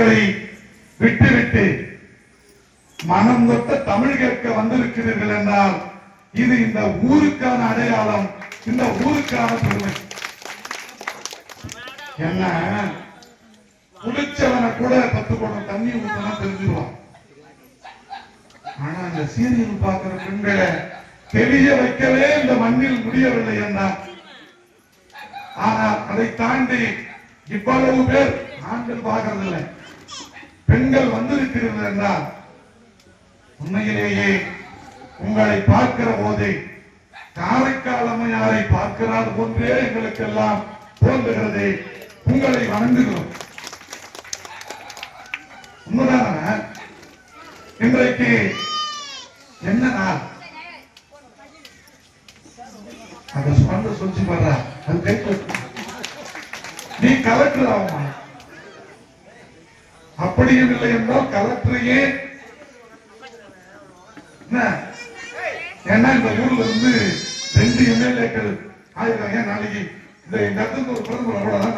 மக்களை விட்டுவிட்டு மனம் தொட்ட தமிழ் கேட்க வந்திருக்கிறீர்கள் என்றால் இது இந்த ஊருக்கான அடையாளம் இந்த ஊருக்கான பெருமை. என்ன? குளிச்சவனை கூட பத்து குடம் தண்ணி ஊத்தினா தெரிஞ்சிருவான். ஆனா அந்த சீரியல் பார்க்கிற பெண்களை தெரிய வைக்கவே இந்த மண்ணில் முடியவில்லை என்றால் ஆனால் அதை தாண்டி இவ்வளவு பேர் ஆண்கள் பார்க்கறதில்லை. பெண்கள் வந்திருக்கிறது என்றால் உண்மையிலேயே உங்களை பார்க்கிற போதே காரைக்கால் அம்மையாரை பார்க்கிறார் போன்றே எங்களுக்கெல்லாம் தோன்றுகிறது. உங்களை வணங்குகிறோம். உண்மைதான? இன்றைக்கு என்ன நாள்? அதை சொந்த சொல்லி பாடுறா அது நீ கலெக்டர் ஆகுமா? அப்படியும் இல்லை என்றால் கலெக்டரையே ஏன்னா இந்த ஊர்ல இருந்து ரெண்டு எம்எல்ஏக்கள் ஆயிருக்காங்க நாளைக்கு இந்த இடத்துக்கு ஒரு பிரதமர் அவ்வளவுதான்.